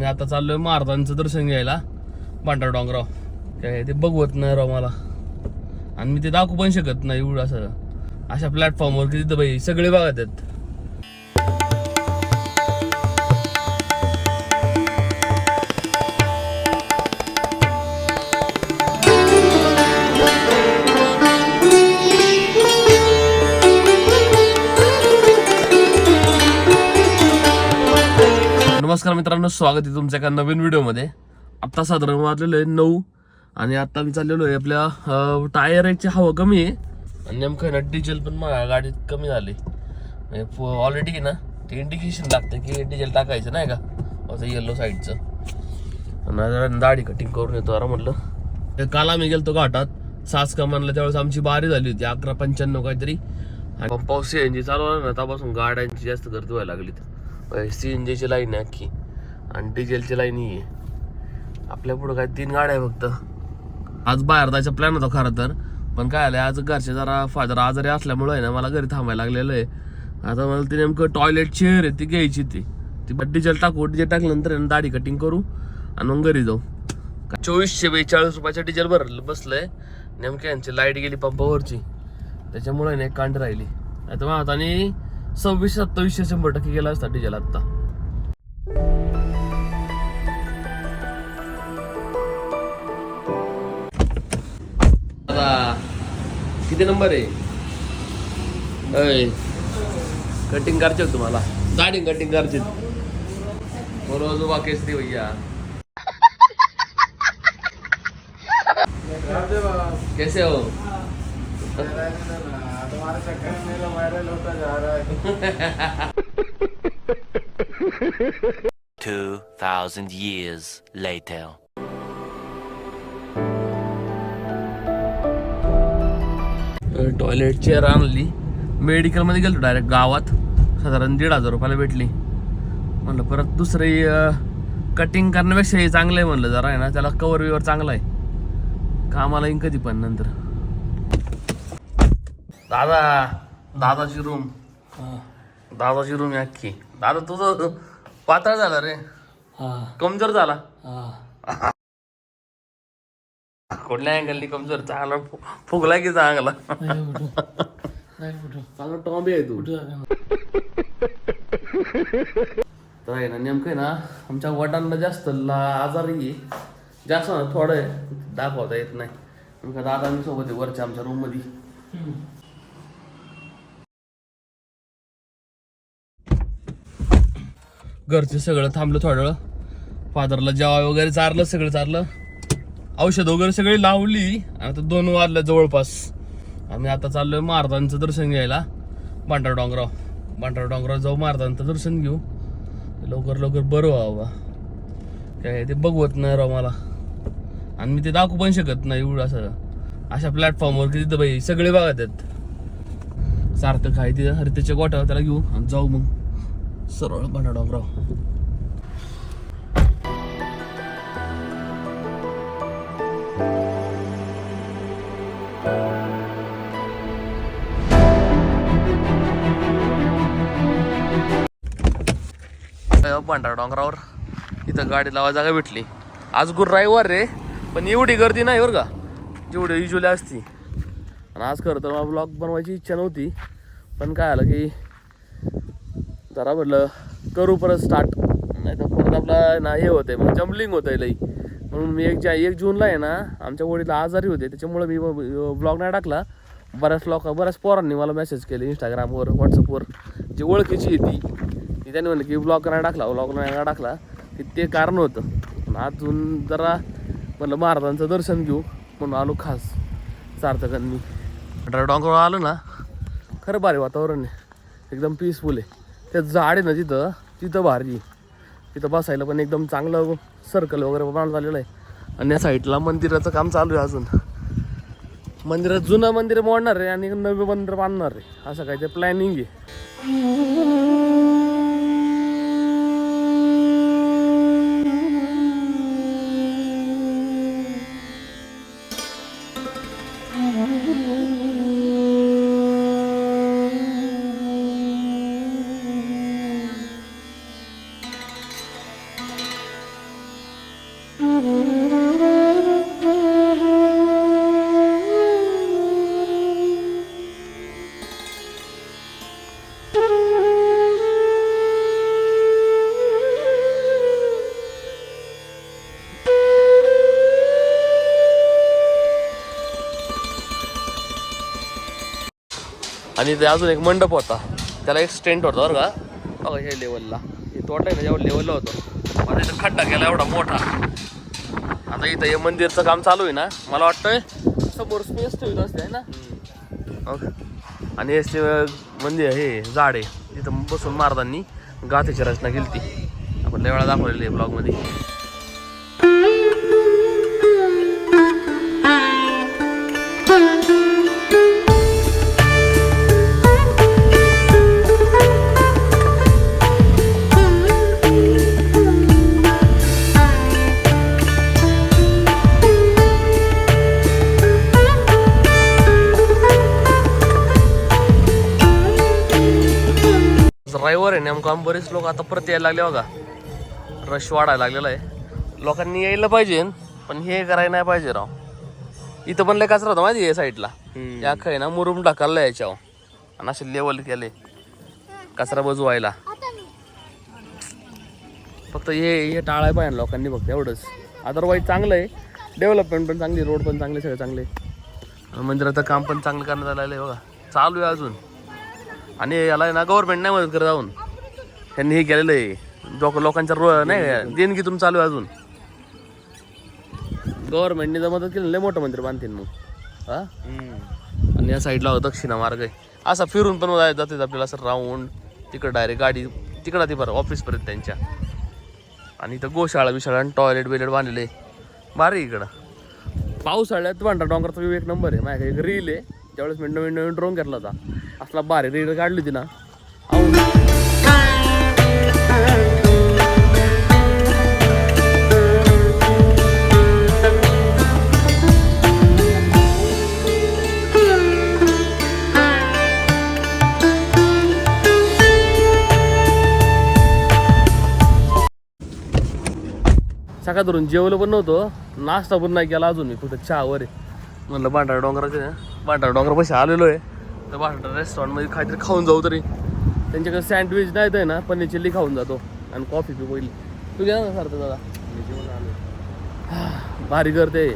आम्ही आता चाललोय महाराजांचं दर्शन घ्यायला पांढरा डोंगराव. काय ते बघवत नाही राव मला. आणि मी ते दाखवू पण शकत नाही एवढं असं. अशा प्लॅटफॉर्मवर की तिथं बाई सगळे बघत आहेत. नमस्कार मित्रांनो स्वागत आहे तुमच्या एका नवीन व्हिडिओमध्ये. आत्ता साधारण वाजलेलं आहे नऊ आणि आत्ता मी चाललेलो आहे आपल्या टायरची हवा कमी आहे. आणि नेमकं आहे ना डिझेल पण माझ्या गाडीत कमी झाली. म्हणजे ऑलरेडी आहे ना ते इंडिकेशन लागतं की डिझेल टाकायचं नाही का? असं येल्लो साईडचं आणि दाढी कटिंग करून येतो अरे म्हटलं. ते काल आम्ही गेलतो घाटात. सास कमानला त्यावेळेस आमची बारी झाली होती अकरा पंच्याण्णव काहीतरी. आणि मग पाऊस सी चालू झाला ना त्यापासून गाड्यांची जास्त गर्दी व्हायला लागली सी एन जीची लाईन आहे अख्खी. आणि डिझेलची लाईन ही आहे. आपल्या पुढं काय तीन गाड्या आहे फक्त. आज बाहेर जायचा प्लॅन होता खरं तर. पण काय आलं आज घरचे जरा फादर आजारी असल्यामुळे आहे ना मला घरी थांबायला लागलेलं आहे. आता मला ती नेमकं टॉयलेट चेअर आहे ती घ्यायची ती. ती डिझेल टाकू डिझेल टाकल्यानंतर दाढी कटिंग करू आणि मग घरी जाऊ. चोवीसशे बेचाळीस रुपयाचं डिझेल भरलं बसलंय. नेमक्या यांची लाइट गेली पंपावरची. त्याच्यामुळे नाही कांड राहिली. आता मग आता सव्वीस सत्तावीसशे शंभर टक्के गेला असता डिझेल आत्ता. आता किती नंबर आहे? अय कटिंग करायचे होते तुम्हाला. दाढी कटिंग करायची बरोबर उभा केस दे भैया. कैसे हो. तुम्हारे चक्कर में मेरा वायरल होता जा रहा है। 2,000 years later. टॉयलेट चेअर आणली. मेडिकलमध्ये गेलो डायरेक्ट गावात. साधारण दीड हजार रुपयाला भेटली. म्हणलं परत दुसरी कटिंग करण्यापेक्षा हे चांगलं आहे म्हणलं जरा आहे ना. त्याला कवर विवर चांगला आहे. कामाला येईन कधी पण नंतर. दादा दादाची रूम दादाची रूम आहे अख्खी. दादा तुझं पातळ झाला रे. कमजोर झाला. कुठल्या अँगलनी कमजोर? चांगला फुगला की चांगला? चांगला टॉम्बी आहे तू. तर आहे ना नेमकं आहे ना आमच्या वडिलांना जास्त ला आजारी आहे. जास्त ना थोडं दाखवता येत नाही. नेमका दादा मी सोबत आहे वरच्या आमच्या रूम घरचं सगळं थांबलं थोडं. फादरला जेवा वगैरे चारलं सगळं चारलं. औषध वगैरे सगळी लावली. आणि आता दोन वाजल्या जवळपास. आम्ही आता चाललोय महाराजांचं दर्शन घ्यायला. पांढरा डोंगराव. पांढरा डोंगराव जाऊ महाराजांचं दर्शन घेऊ. लवकर लवकर बरं व्हावं काय ते बघवत नाही राव मला. आणि मी ते दाखवू पण शकत नाही एवढं असं. अशा प्लॅटफॉर्मवर की तिथं बाई सगळे बघत आहेत. सार्थक आहे तिथं. त्याच्या गोठ्यावर त्याला घेऊ आणि जाऊ मग. सरळ पांढरा डोंगराव. पांढरा डोंगरावर. इथं गाडी लावा जागा भेटली. आज गुरु रविवार रे पण एवढी गर्दी नाही बरं का? जेवढी युजली असती. आणि आज खरं तर मला ब्लॉग बनवायची इच्छा नव्हती पण काय आलं की जरा म्हटलं करू परत स्टार्ट नाही तर परत आपला ना हे होतंय मग जम्बलिंग होतंय लई. म्हणून मी एक ज्या एक जूनला आहे ना आमच्या वडील आजारी होते त्याच्यामुळे मी ब्लॉग नाही टाकला. बऱ्याच लोक बऱ्याच पोरांनी मला मेसेज केले इंस्टाग्रामवर व्हॉट्सअपवर जी ओळखीची आहे ती. ती त्यांनी म्हणलं की ब्लॉग नाही टाकला ब्लॉग नाही टाकला. की ते कारण होतं. अजून जरा म्हणलं महाराजांचं दर्शन घेऊ. म्हणून आलो खास सार्थकांनी. डोंगर आलो ना? खरं भारी वातावरण आहे. एकदम पीसफुल आहे. ते झाड आहे ना तिथं तिथं भारी. तिथं बसायला पण एकदम चांगलं सर्कल वगैरे बांध झालेलं आहे. आणि या साईडला मंदिराचं काम चालू आहे अजून. मंदिरात जुनं मंदिर मोडणार आहे आणि नवे मंदिर बांधणार आहे. असं काय ते प्लॅनिंग आहे. आणि ते अजून एक मंडप होता. त्याला एक स्टेंट होता बरं का. बघा हे लेवलला हे तोटा आहे ना जेव्हा लेवलला होतं. आता इथं खड्डा केला एवढा मोठा. आता इथं हे मंदिरचं काम चालू आहे ना. मला वाटतंय समोर स्पेस ठेवत असते आहे ना? हो. आणि हे मंदिर हे झाड आहे. तिथं बसून महाराजांनी गाथेची रचना केली ती आपण लय वेळा दाखवलेली आहे ब्लॉगमध्ये रविवार आहे नेमकं आम्ही बरेच लोक आता परत यायला लागले बघा. रश वाढायला लागलेला आहे. लोकांनी यायला पाहिजे पण हे करायला नाही पाहिजे राव. इथं पण लय कचरा होता माहिती या साईडला या आहे ना मुरुम टाकायला याच्यावर. आणि असे लेवल केले. कचरा बजवायला. फक्त हे हे टाळाय पाहिजे लोकांनी फक्त एवढंच. अदरवाईज चांगलं आहे. डेव्हलपमेंट पण चांगली रोड पण चांगले सगळे चांगले. मंदिराचं काम पण चांगलं करण्यात आलेलं आहे बघा. चालू आहे अजून. आणि याला ना गव्हर्नमेंट नाही मदत करत जाऊन त्यांनी हे केलेलं आहे. लोक लोकांच्या रो नाही देणगीतून चालू आहे अजून. गव्हर्नमेंटने जर मदत केली लय मोठं मंदिर बांधतील मग. हा? आणि या साईडला दक्षिणा मार्ग आहे. असा फिरून पण जाते आपल्याला असं राऊंड तिकडं डायरेक्ट गाडी तिकडं ती बरं ऑफिसपर्यंत त्यांच्या. आणि इथं गोशाळा बिशाळा आणि टॉयलेट बिलेट बांधलेले भारी इकडं. पावसाळ्यात भांडा डोंगरचा व्यू एक नंबर आहे. माझ्याकडे एक रील आहे. त्यावेळेस मी नवीन नवीन ड्रोन घेतला होता. असला भारी रेड काढली होती ना. सकाळ धरून जेवलं पण नव्हतं. नाश्ता पण नाही केला अजून मी. फक्त चहावर आहे म्हणलं भांडारा डोंगराचे ना. भांडारा आलेलो आहे. तर भांडारा रेस्टॉरंटमध्ये काहीतरी खाऊन जाऊ तरी. त्यांच्याकडे सँडविच नाही आहे ना पनीर चिल्ली खाऊन जातो आणि कॉफी पी पहिली. तू घ्या ना सर दादा भारी करते.